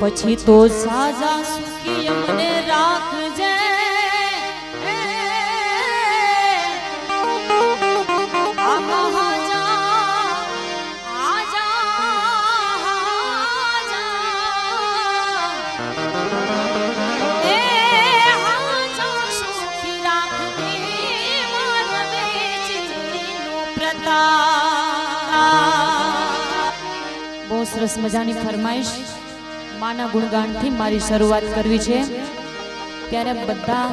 પછી તો સાજા સુખી અમને રાખજે. બહુ સરસ મજાની ફરમાઈશ. માના ગુણગાનથી મારી શરૂઆત કરવી છે. ત્યારે બધા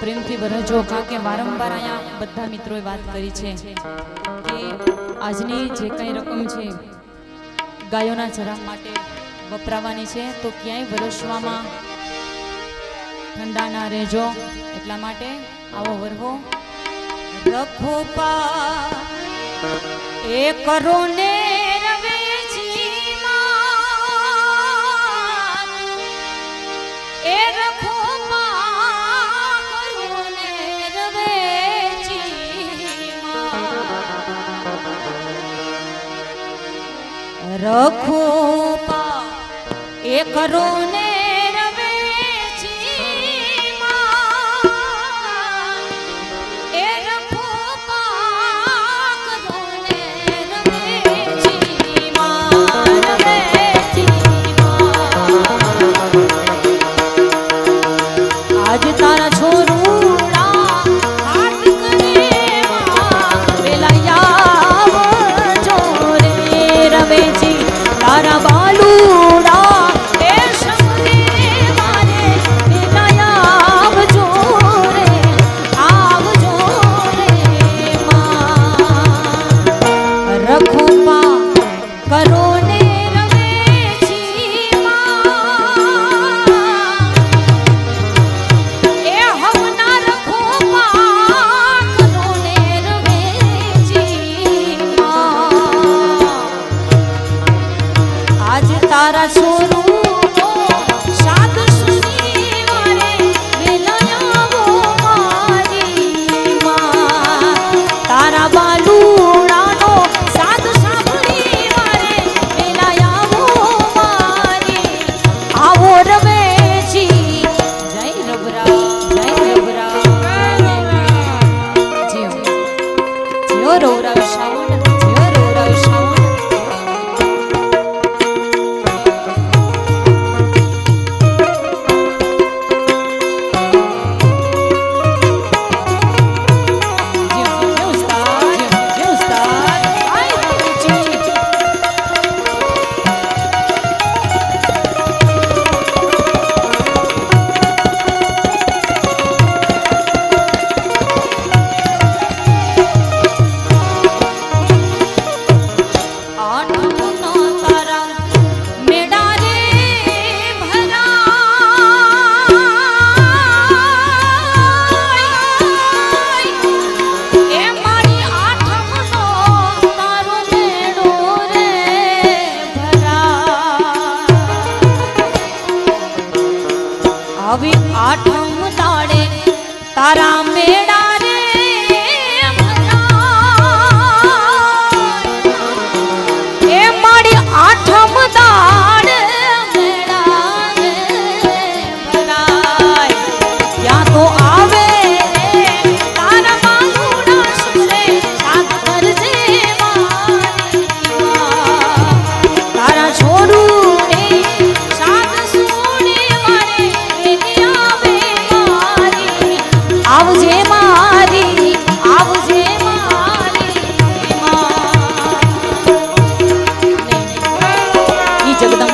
પ્રેમથી વરજો કારણ કે વારંવાર અહીંયા બધા મિત્રોએ વાત કરી છે કે આજની જે કંઈ રકમ છે, ગાયોના ચરા માટે વપરાવાની છે, તો ક્યાંય વરસવામાં ઠંડા ના રહેજો. એટલા માટે આવો વરવો રખો પા એ કરો ને રખો એ કરો ને આવી આઠમ તાળે તારા મેં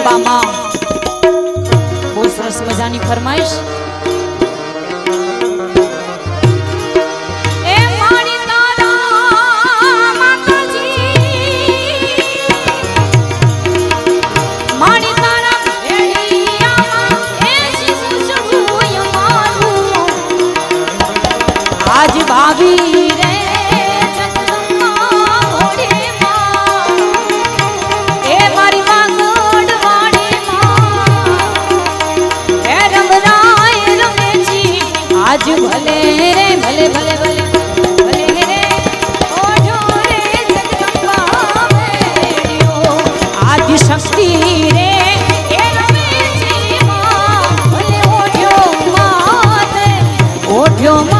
અંબામાં બહુ સરસ મજાની ફરમાઈશ. આજુ ભલે રે ભલે ભલે ભલે શક્તિ રે ઓઢ્યો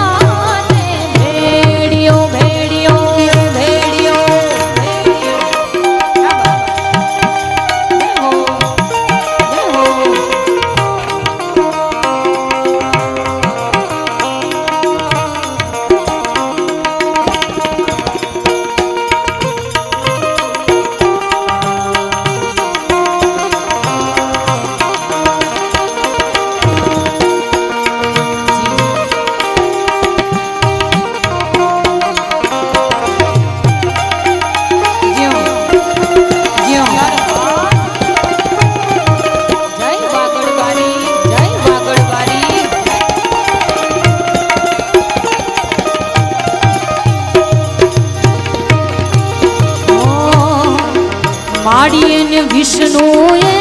માડીએ ને વિષ્ણુએ